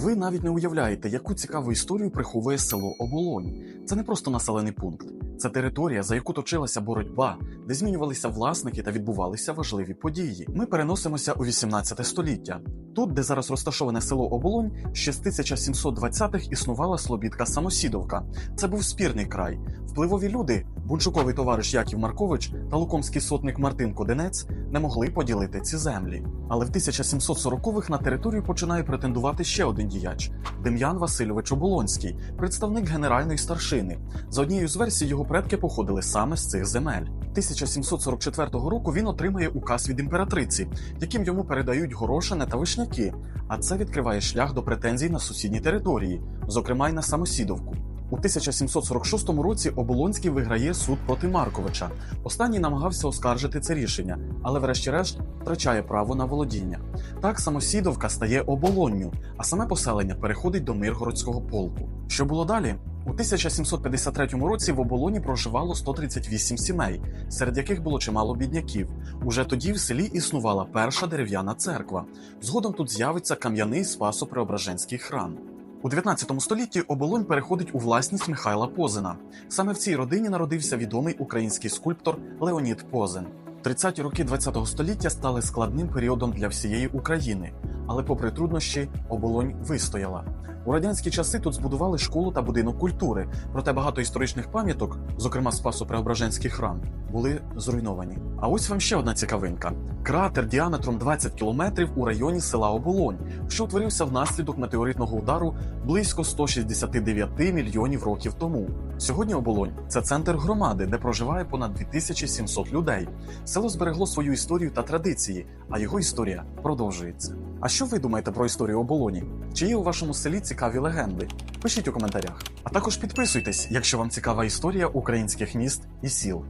Ви навіть не уявляєте, яку цікаву історію приховує село Оболонь. Це не просто населений пункт, це територія, за яку точилася боротьба, де змінювалися власники та відбувалися важливі події. Ми переносимося у 18 століття. Тут, де зараз розташоване село Оболонь, ще з 1720-х існувала Слобідка Самосідовка. Це був спірний край. Впливові люди, бунчуковий товариш Яків Маркович та лукомський сотник Мартин Коденець, не могли поділити ці землі. Але в 1740-х на територію починає претендувати ще один діяч Дем'ян Васильович Оболонський, представник генеральної старшини. За однією з версій, його предки походили саме з цих земель. 1744 року він отримає указ від імператриці, яким йому передають горошини та вишняки. А це відкриває шлях до претензій на сусідні території, зокрема й на самосідовку. У 1746 році Оболонський виграє суд проти Марковича. Останній намагався оскаржити це рішення, але врешті-решт втрачає право на володіння. Так самосідовка стає оболонню, а саме поселення переходить до Миргородського полку. Що було далі? У 1753 році в оболоні проживало 138 сімей, серед яких було чимало бідняків. Уже тоді в селі існувала перша дерев'яна церква. Згодом тут з'явиться кам'яний спасо-преображенський храм. У 19 столітті оболонь переходить у власність Михайла Позина. Саме в цій родині народився відомий український скульптор Леонід Позин. 30-ті роки ХХ століття стали складним періодом для всієї України, але, попри труднощі, оболонь вистояла. У радянські часи тут збудували школу та будинок культури, проте багато історичних пам'яток, зокрема Спасо-Преображенський храм, були зруйновані. А ось вам ще одна цікавинка: кратер діаметром 20 кілометрів у районі села Оболонь, що утворився внаслідок метеоритного удару близько 169 мільйонів років тому. Сьогодні Оболонь це центр громади, де проживає понад 2700 людей. Село зберегло свою історію та традиції, а його історія продовжується. А що ви думаєте про історію оболоні? Чи є у вашому селі цікаві легенди? Пишіть у коментарях. А також підписуйтесь, якщо вам цікава історія українських міст і сіл.